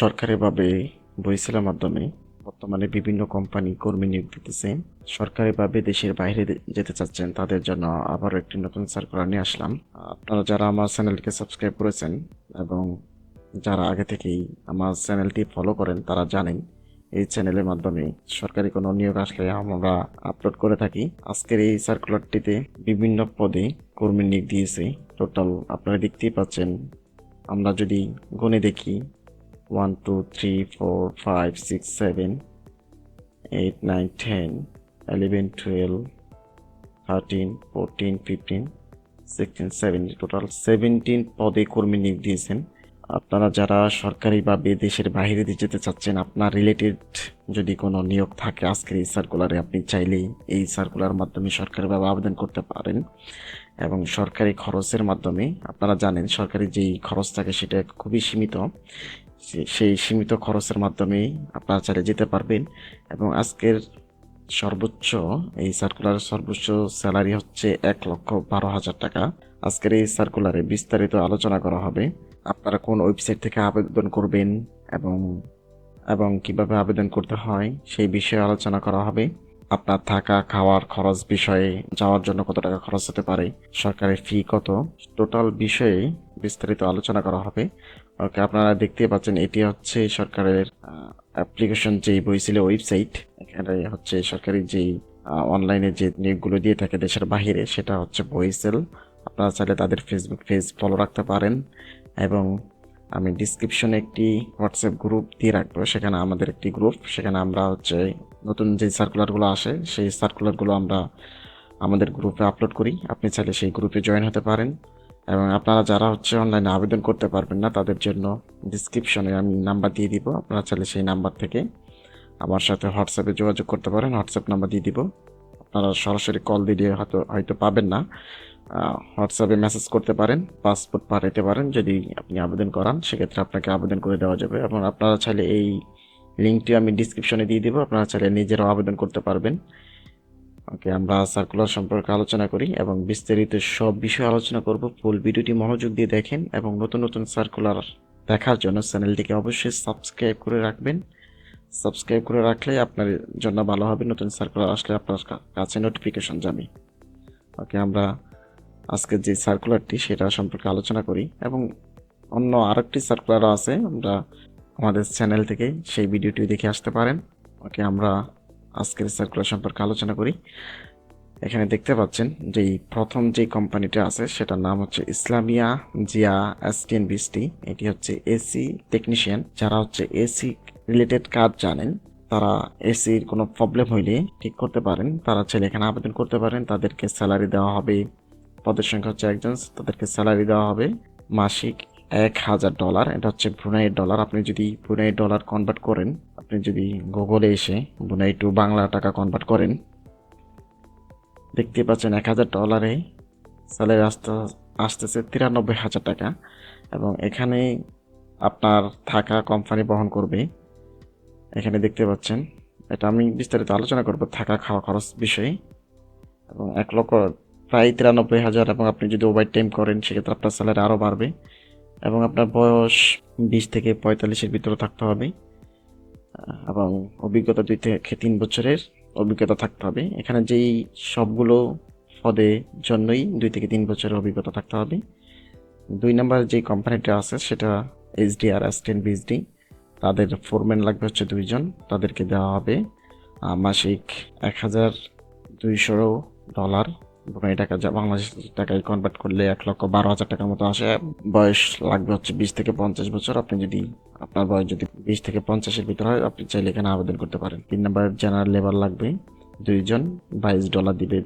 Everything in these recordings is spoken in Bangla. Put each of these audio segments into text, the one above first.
সরকারিভাবে বইসেলের মাধ্যমে বর্তমানে বিভিন্ন কোম্পানি কর্মী নিয়োগ দিতেছে। সরকারিভাবে দেশের বাইরে যেতে চাচ্ছেন, তাদের জন্য আবারও একটি নতুন সার্কুলার নিয়ে আসলাম। আপনারা যারা আমার চ্যানেলটিকে সাবস্ক্রাইব করেছেন এবং যারা আগে থেকেই আমার চ্যানেলটি ফলো করেন, তারা জানেন এই চ্যানেলের মাধ্যমে সরকারি কোনো নিয়োগ আসলে আমরা আপলোড করে থাকি। আজকের এই সার্কুলারটিতে বিভিন্ন পদে কর্মী নিয়োগ দিয়েছে। টোটাল আপনারা দেখতেই পাচ্ছেন, আমরা যদি গুণে দেখি one two three four five six seven eight nine ten eleven twelve thirteen fourteen fifteen sixteen seventeen total seventeen পদে কর্মী নিয়োগ দিয়েছেন। আপনারা যারা সরকারি বা দেশের বাইরে যেতে চাচ্ছেন, আপনার রিলেটেড যদি কোনো নিয়োগ থাকে আজকের এই সার্কুলারে আপনি চাইলেই এই সার্কুলার মাধ্যমে সরকারিভাবে আবেদন করতে পারেন এবং সরকারি খরচের মাধ্যমে, আপনারা জানেন সরকারি যেই খরচ থাকে সেটা খুবই সীমিত। সেই সীমিত খরচের মাধ্যমে আপনারা চাইলে যেতে পারবেন। এবং আজকের সর্বোচ্চ, এই সার্কুলারের সর্বোচ্চ স্যালারি হচ্ছে এক লক্ষ বারো হাজার টাকা। আজকের এই সার্কুলারে বিস্তারিত আলোচনা করা হবে। আপনারা কোন ওয়েবসাইট থেকে আবেদন করবেন এবং এবং কীভাবে আবেদন করতে হয় সেই বিষয়ে আলোচনা করা হবে। আপনার থাকা, খাওয়ার খরচ বিষয়ে যাওয়ার জন্য কত টাকা খরচ হতে পারে, সরকারি ফি কত টোটাল বিষয়ে বিস্তারিত আলোচনা করা হবে। ওকে আপনারা দেখতে পাচ্ছেন এটি হচ্ছে সরকারের অ্যাপ্লিকেশন যেই বইছিল ওয়েবসাইট এখানে হচ্ছে সরকারি যেই অনলাইনে যে নিয়োগগুলো দিয়ে থাকে দেশের বাহিরে, সেটা হচ্ছে বইসেল আপনারা চাইলে তাদের ফেসবুক পেজ ফলো রাখতে পারেন এবং আমি ডিসক্রিপশনে একটি হোয়াটসঅ্যাপ গ্রুপ দিয়ে রাখব, সেখানে আমাদের একটি গ্রুপ সেখানে আমরা হচ্ছে নতুন যে সার্কুলারগুলো আসে, সেই সার্কুলারগুলো আমরা আমাদের গ্রুপে আপলোড করি। আপনি চাইলে সেই গ্রুপে জয়েন হতে পারেন। এবং আপনারা যারা হচ্ছে অনলাইনে আবেদন করতে পারবেন না, তাদের জন্য ডিসক্রিপশনে আমি নাম্বার দিয়ে দিব। আপনারা চাইলে সেই নাম্বার থেকে আমার সাথে হোয়াটসঅ্যাপে যোগাযোগ করতে পারেন। হোয়াটসঅ্যাপ নাম্বার দিয়ে দিব। আপনারা সরাসরি কল দিলে হয়তো হয়তো পাবেন না। হোয়াটসঅ্যাপে মেসেজ করতে পারেন পাসপোর্ট পাঠাতে পারেন। যদি আপনি আবেদন করান, সেক্ষেত্রে আপনাকে আবেদন করে দেওয়া যাবে। এবং আপনারা চাইলে এই লিঙ্কটি আমি ডিসক্রিপশনে দিয়ে দেবো, আপনারা চাইলে নিজেরাও আবেদন করতে পারবেন। ওকে, আমরা সার্কুলার সম্পর্কে আলোচনা করি এবং বিস্তারিত সব বিষয়ে আলোচনা করব। ফুল ভিডিওটি মনোযোগ দিয়ে দেখেন এবং নতুন নতুন সার্কুলার দেখার জন্য চ্যানেলটিকে অবশ্যই সাবস্ক্রাইব করে রাখবেন। সাবস্ক্রাইব করে রাখলে আপনার জন্য ভালো হবে, নতুন সার্কুলার আসলে আপনার কাছে নোটিফিকেশন যাবে ওকে, আমরা আজকের যে সার্কুলারটি সেটা সম্পর্কে আলোচনা করি এবং অন্য আরেকটি সার্কুলারও আছে, আমরা আমাদের চ্যানেল থেকে সেই ভিডিওটি দেখে আসতে পারেন। ওকে, আমরা আজকের সার্কুলার সম্পর্কে আলোচনা করি। এখানে দেখতে পাচ্ছেন যে প্রথম যে কোম্পানিটা আছে, সেটার নাম হচ্ছে ইসলামিয়া জিয়া এসটিএন বিসটি এটি হচ্ছে এসি টেকনিশিয়ান যারা হচ্ছে এসি রিলেটেড কাজ জানেন। তারা এসির কোনো প্রবলেম হইলে ঠিক করতে পারেন। তারা চাইলে এখানে আবেদন করতে পারেন। তাদেরকে স্যালারি দেওয়া হবে। পদের সংখ্যা হচ্ছে একজন, তাদেরকে স্যালারি দেওয়া হবে। মাসিক এক হাজার ডলার, এটা হচ্ছে ব্রুনাই ডলার আপনি যদি ব্রুনাই ডলার কনভার্ট করেন, আপনি যদি গুগলে এসে ব্রুনাই টু বাংলা টাকা কনভার্ট করেন, দেখতে পাচ্ছেন এক হাজার ডলারে স্যালারি আসতে, আসতেছে তিরানব্বই হাজার টাকা। এবং এখানে আপনার থাকা কোম্পানি বহন করবে। এখানে দেখতে পাচ্ছেন, এটা আমি বিস্তারিত আলোচনা করব থাকা খাওয়া খরচ বিষয়ে। এবং এক লক্ষ প্রায় তিরানব্বই হাজার, এবং আপনি যদি ওভার টাইম করেন, সেক্ষেত্রে আপনার স্যালারি আরও বাড়বে। এবং আপনার বয়স বিশ থেকে পঁয়তাল্লিশের ভিতরে থাকতে হবে। এবং অভিজ্ঞতা দুই থেকে তিন বছরের অভিজ্ঞতা থাকতে হবে। এখানে যেই সবগুলো পদে জন্যই দুই থেকে তিন বছরের অভিজ্ঞতা থাকতে হবে। দুই নম্বর যে কোম্পানিটা আছে, সেটা এইচডিআর এসটেন বিএসডি। তাদের ফোরম্যান লাগবে হচ্ছে দুইজন। তাদেরকে দেওয়া হবে। মাসিক এক হাজার দুইশো ডলার এই টাকা যা, বাংলাদেশ টাকায় কনভার্ট করলে এক লক্ষ বারো হাজার টাকার মতো আসে। বয়স লাগবে হচ্ছে বিশ থেকে পঞ্চাশ বছর। আপনি যদি, আপনার বয়স যদি বিশ থেকে পঞ্চাশের ভিতর হয়, আপনি চাইলে এখানে আবেদন করতে পারেন। তিন নম্বর জেনারেল লেবার লাগবে। দুইজন বাইশ ডলার দিবে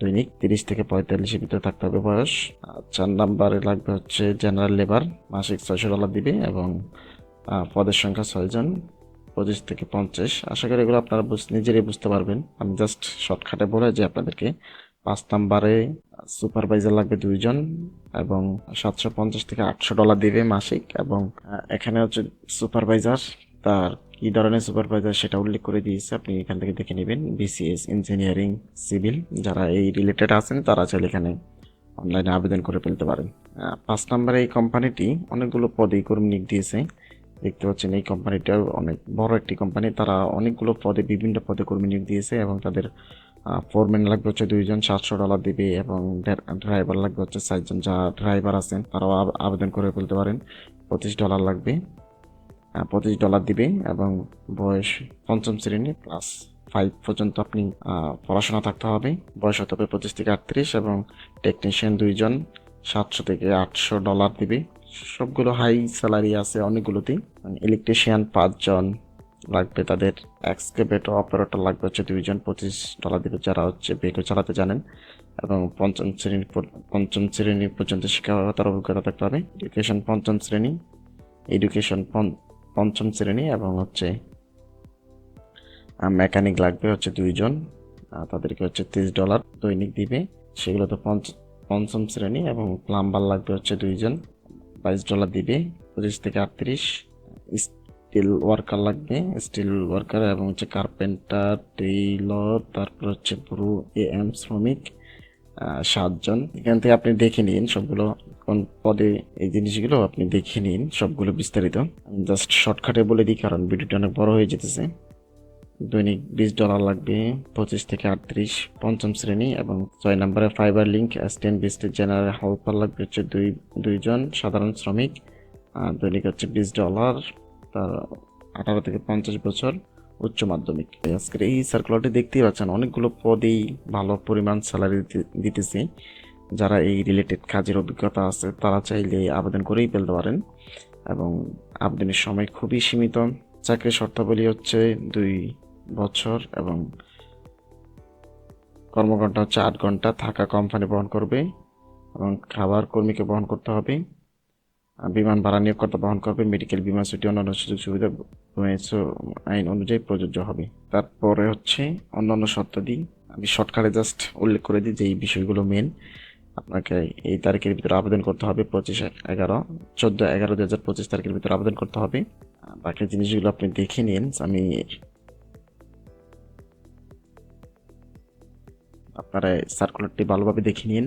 দৈনিক, তিরিশ থেকে পঁয়তাল্লিশের ভিতরে থাকতে হবে বয়স। আর চার নম্বরে লাগবে হচ্ছে জেনারেল লেবার মাসিক ছয়শো ডলার দিবে এবং পদের সংখ্যা ছয়জন, পঁচিশ থেকে পঞ্চাশ। আশা করি এগুলো আপনারা নিজেরাই বুঝতে পারবেন। আমি জাস্ট শর্টকাটে বলে যে আপনাদেরকে পাঁচ নাম্বারে সুপারভাইজার লাগবে দুইজন এবং সাতশো পঞ্চাশ থেকে আটশো ডলার দিবে মাসিক এবং এখানে হচ্ছে সুপারভাইজার, তার কি ধরনের সুপারভাইজার সেটা উল্লেখ করে দিয়েছে, আপনি এখান থেকে দেখে নেবেন। বিসিএস ইঞ্জিনিয়ারিং সিভিল, যারা এই রিলেটেড আছেন, তারা চাইলে এখানে অনলাইনে আবেদন করে ফেলতে পারেন। পাঁচ নম্বরে এই কোম্পানিটি অনেকগুলো পদে কর্মী নিয়োগ দিয়েছে। দেখতে পাচ্ছেন এই কোম্পানিটাও অনেক বড় একটি কোম্পানি। তারা অনেকগুলো পদে, বিভিন্ন পদে কর্মী নিয়োগ দিয়েছে এবং তাদের ফোরম্যান লাগবে হচ্ছে দুইজন, সাতশো ডলার দিবে এবং ড্রাইভার লাগবে হচ্ছে চারজন। যা ড্রাইভার আছেন, তারাও আবেদন করে ফেলতে পারেন। পঁচিশ ডলার লাগবে। পঁচিশ ডলার দিবে এবং বয়স পঞ্চম শ্রেণি প্লাস ফাইভ পর্যন্ত আপনি পড়াশোনা থাকতে হবে। বয়স হতে হবে পঁচিশ থেকে আটত্রিশ এবং টেকনিশিয়ান দুইজন, সাতশো থেকে আটশো ডলার দিবে। সবগুলো হাই স্যালারি আছে অনেকগুলোতেই। ইলেকট্রিশিয়ান পাঁচজন লাগবে তাদের এক্সকেভেটর অপারেটর লাগবে হচ্ছে দুইজন, পঁচিশ ডলার দিবে যারা হচ্ছে বেকো চালাতে জানেন। এবং পঞ্চম শ্রেণি পঞ্চম শ্রেণি পর্যন্ত শিক্ষাগতার অভিজ্ঞতা থাকতে হবে। এডুকেশন পঞ্চম শ্রেণি এডুকেশন পঞ্চম শ্রেণি এবং হচ্ছে মেকানিক লাগবে হচ্ছে দুইজন তাদেরকে হচ্ছে তিরিশ ডলার দৈনিক দিবে। সেগুলো তো পঞ্চ- পঞ্চম শ্রেণি এবং প্লাম্বার লাগবে হচ্ছে দুইজন, বাইশ ডলার দিবে, পঁচিশ থেকে আটত্রিশ। স্টিল ওয়ার্কার লাগবে স্টিল ওয়ার্কার এবং হচ্ছে কার্পেন্টার টেইলর তারপর হচ্ছে ব্রু এ এম শ্রমিক সাতজন। এখান থেকে আপনি দেখে নিন সবগুলো, কোন পদে এই জিনিসগুলো আপনি দেখে নিন সবগুলো বিস্তারিত। জাস্ট শর্টকাটে বলে দিই, কারণ ভিডিওটা অনেক বড় হয়ে যেতেছে। দৈনিক বিশ ডলার লাগবে, পঁচিশ থেকে আটত্রিশ, পঞ্চম শ্রেণি এবং ছয় নম্বরে ফাইবার লিঙ্ক অ্যাসিস্ট্যান্ট বিস্টের জেনারেল হেল্পার লাগবে হচ্ছে দুই, দুইজন সাধারণ শ্রমিক। আর দৈনিক হচ্ছে বিশ ডলার তার আঠারো থেকে পঞ্চাশ বছর উচ্চ মাধ্যমিক। আজকের এই সার্কুলারটি দেখতেই পাচ্ছেন, অনেকগুলো পদেই ভালো পরিমাণ স্যালারি দিতেছে। যারা এই রিলেটেড কাজের অভিজ্ঞতা আছে, তারা চাইলে আবেদন করেই ফেলতে পারেন। এবং আবেদনের সময় খুবই সীমিত। চাকরির শর্তাবলী হচ্ছে দুই বছর এবং কর্মঘণ্টা হচ্ছে আট ঘণ্টা থাকা কোম্পানি বহন করবে এবং খাবার কর্মীকে বহন করতে হবে। বিমান ভাড়া নিয়োগকর্তা বহন করবে, মেডিকেল বিমা ছুটি, অন্যান্য সুযোগ সুবিধা আইন অনুযায়ী প্রযোজ্য হবে। তারপরে হচ্ছে অন্যান্য শর্তাদি আমি শর্টকাটে জাস্ট উল্লেখ করে দিই যে এই বিষয়গুলো মেন আপনাকে এই তারিখের ভিতরে আবেদন করতে হবে, পঁচিশ এগারো, চোদ্দ এগারো দু হাজার পঁচিশ তারিখের ভিতরে আবেদন করতে হবে। বাকি জিনিসগুলো আপনি দেখে নিন, আমি আপনারা সার্কুলারটি ভালোভাবে দেখে নিন।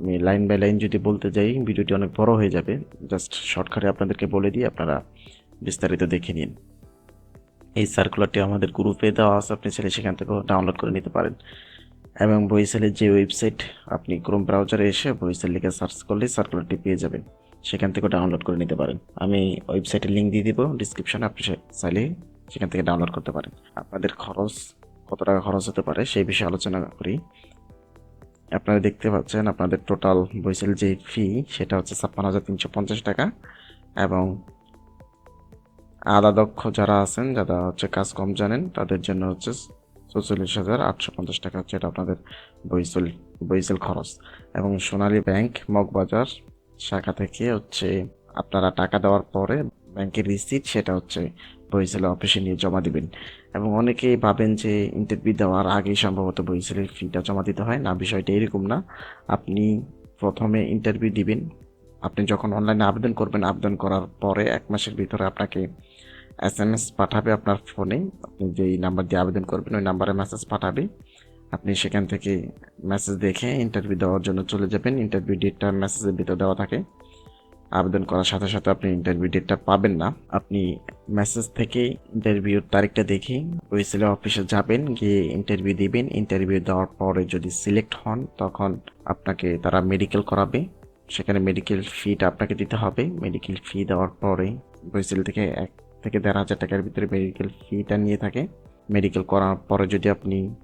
আমি লাইন বাই লাইন যদি বলতে যাই, ভিডিওটি অনেক বড় হয়ে যাবে। জাস্ট শর্টকাটে আপনাদেরকে বলে দিই, আপনারা বিস্তারিত দেখে নিন। এই সার্কুলারটি আমাদের গ্রুপে দেওয়া আছে, আপনি চাইলে সেখান থেকেও ডাউনলোড করে নিতে পারেন। এবং বইসেলের যে ওয়েবসাইট আপনি ক্রোম ব্রাউজারে এসে বইসেল লিখে সার্চ করলে সার্কুলারটি পেয়ে যাবেন। সেখান থেকেও ডাউনলোড করে নিতে পারেন। আমি ওয়েবসাইটের লিঙ্ক দিয়ে দিব ডিসক্রিপশনে আপনি চাইলে সেখান থেকে ডাউনলোড করতে পারেন। আপনাদের খরচ কত টাকা খরচ হতে পারে, সেই বিষয়ে আলোচনা করি। আপনারা দেখতে পাচ্ছেন আপনাদের টোটাল বইসেল যে ফি সেটা হচ্ছে ছাপ্পান্ন হাজার তিনশো পঞ্চাশ টাকা এবং আদা দক্ষ যারা আছেন, যারা হচ্ছে কাজ কম জানেন, তাদের জন্য হচ্ছে চৌচল্লিশ হাজার আটশো পঞ্চাশ টাকা হচ্ছে এটা আপনাদের বইসেল বইসেল খরচ। এবং সোনালী ব্যাংক, মগবাজার শাখা থেকে হচ্ছে আপনারা টাকা দেওয়ার পরে ব্যাংকের রিসিট সেটা হচ্ছে বইসেল অফিসে নিয়ে জমা দিবেন। এবং অনেকেই ভাবেন যে ইন্টারভিউ দেওয়ার আগেই সম্ভবত বইসেলের ফিটা জমা দিতে হয়। না, বিষয়টা এরকম না। আপনি প্রথমে ইন্টারভিউ দিবেন। আপনি যখন অনলাইনে আবেদন করবেন, আবেদন করার পরে এক মাসের ভিতরে আপনাকে এস এম এস পাঠাবে আপনার ফোনে আপনি যেই নাম্বার দিয়ে আবেদন করবেন, ওই নাম্বারে মেসেজ পাঠাবে। আপনি সেখান থেকে মেসেজ দেখে ইন্টারভিউ দেওয়ার জন্য চলে যাবেন। ইন্টারভিউ ডেটটা মেসেজের ভিতর দেওয়া থাকে। আবেদন করার সাথে সাথে আপনি ইন্টারভিউ ডেটটা পাবেন না। আপনি মেসেজ থেকে ইন্টারভিউর তারিখটা দেখে ওয়েসেলে অফিসে যাবেন, গিয়ে ইন্টারভিউ দিবেন। ইন্টারভিউ দেওয়ার পরে যদি সিলেক্ট হন, তখন আপনাকে তারা মেডিকেল করাবে। সেখানে মেডিকেল ফিটা আপনাকে দিতে হবে। মেডিকেল ফি দেওয়ার পরে ওয়েসেল থেকে এক থেকে দেড় হাজার টাকার ভিতরে মেডিকেল ফিটা নিয়ে থাকে। মেডিকেল করার পরে যদি আপনি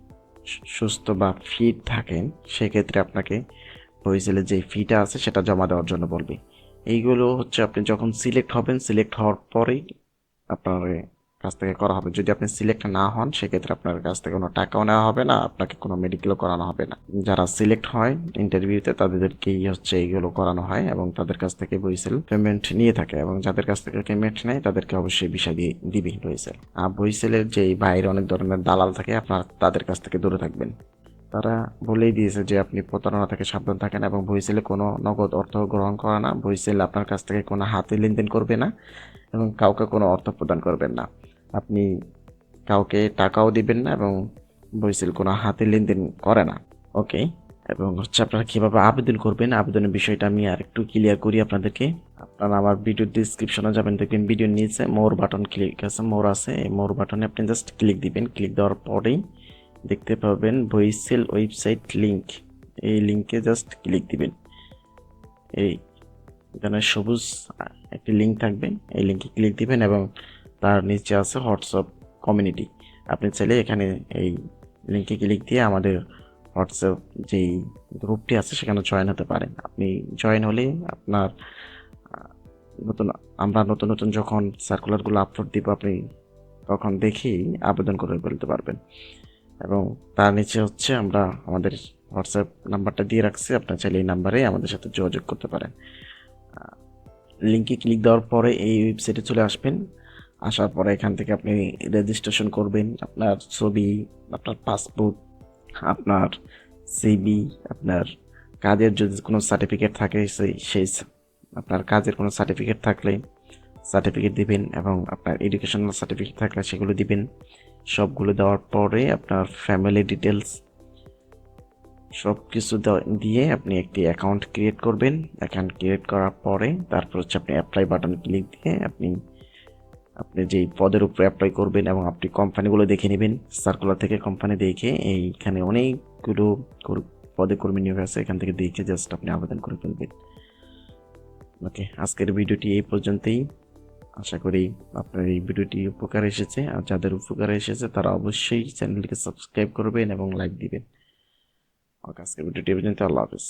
সুস্থ বা ফিট থাকেন, সেক্ষেত্রে আপনাকে ওয়েসেলের যে ফিটা আছে, সেটা জমা দেওয়ার জন্য বলবে। এইগুলো হচ্ছে আপনি যখন সিলেক্ট হবেন সিলেক্ট হওয়ার পরেই আপনার কাছ থেকে করা হবে। যদি আপনি সিলেক্ট না হন, সেক্ষেত্রে আপনার কাছ থেকে কোনো টাকাও নেওয়া হবে না, আপনাকে কোনো মেডিকেলও করানো হবে না। যারা সিলেক্ট হয় ইন্টারভিউতে তাদেরকেই হচ্ছে এইগুলো করানো হয় এবং তাদের কাছ থেকে বইসেল পেমেন্ট নিয়ে থাকে এবং যাদের কাছ থেকে পেমেন্ট নেয়, তাদেরকে অবশ্যই বিষয় দিয়ে দিবে বইসেল আর বইসেলের যে বাইরে অনেক ধরনের দালাল থাকে, আপনার তাদের কাছ থেকে দূরে থাকবেন। তারা বলেই দিয়েছে যে আপনি প্রতারণা থেকে সাবধান থাকেন এবং বইসেলে কোনো নগদ অর্থ গ্রহণ করে না। বইসেল আপনার কাছ থেকে কোনো হাতে লেনদেন করবে না এবং কাউকে কোনো অর্থ প্রদান করবেন না। আপনি কাউকে টাকাও দিবেন না এবং বইসেল কোনো হাতে লেনদেন করে না। ওকে এবং হচ্ছে আপনারা কীভাবে আবেদন করবেন? আবেদনের বিষয়টা আমি আর একটু ক্লিয়ার করি আপনাদেরকে। আপনারা আমার ভিডিও ডিসক্রিপশনে যাবেন, দেখবেন ভিডিওর নিচে মোর বাটন ক্লিক আছে মোর আছে। এই মোর বাটনে আপনি জাস্ট ক্লিক দিবেন। ক্লিক দেওয়ার পরেই দেখতে পাবেন ভয়েসেল ওয়েবসাইট লিঙ্ক এই লিংকে জাস্ট ক্লিক দিবেন। এই এখানে সবুজ একটি লিঙ্ক থাকবে। এই লিংকে ক্লিক দিবেন এবং তার নিচে আছে হোয়াটসঅ্যাপ কমিউনিটি। আপনি চাইলে এখানে এই লিংকে ক্লিক দিয়ে আমাদের হোয়াটসঅ্যাপ যেই গ্রুপটি আছে সেখানে জয়েন হতে পারেন। আপনি জয়েন হলে আপনার, নতুন, আমরা নতুন নতুন যখন সার্কুলারগুলো আপলোড দিব, আপনি তখন দেখেই আবেদন করে ফেলতে পারবেন। এবং তার নিচে হচ্ছে আমরা আমাদের হোয়াটসঅ্যাপ নাম্বারটা দিয়ে রাখছি। আপনার চাইলে এই নাম্বারে আমাদের সাথে যোগাযোগ করতে পারেন। লিঙ্কে ক্লিক দেওয়ার পরে এই ওয়েবসাইটে চলে আসবেন। আসার পরে এখান থেকে আপনি রেজিস্ট্রেশন করবেন। আপনার ছবি, আপনার পাসপোর্ট আপনার সিবি আপনার কাজের যদি কোনো সার্টিফিকেট থাকে, সেই সেই আপনার কাজের কোনো সার্টিফিকেট থাকলে সার্টিফিকেট দিবেন এবং আপনার এডুকেশনাল সার্টিফিকেট থাকলে সেগুলো দিবেন। সবগুলো দেওয়ার পরে আপনার ফ্যামিলি ডিটেলস সব কিছু দিয়ে আপনি একটি অ্যাকাউন্ট ক্রিয়েট করবেন। অ্যাকাউন্ট ক্রিয়েট করার পরে তারপর হচ্ছে আপনি অ্যাপ্লাই বাটন ক্লিক দিয়ে আপনি আপনি যেই পদের উপরে অ্যাপ্লাই করবেন এবং আপনি কোম্পানিগুলো দেখে নেবেন। সার্কুলার থেকে কোম্পানি দেখে এইখানে অনেকগুলো পদে কর্মী নিয়োগ আছে, এখান থেকে দেখে জাস্ট আপনি আবেদন করে ফেলবেন। ওকে আজকের ভিডিওটি এই পর্যন্তই। আশা করি আপনার এই ভিডিওটি উপকার এসেছে। আর যাদের উপকার এসেছে, তারা অবশ্যই চ্যানেলটিকে সাবস্ক্রাইব করবেন এবং লাইক দিবেন। আজকের ভিডিওটি পর্যন্ত আল্লাহ হাফেজ।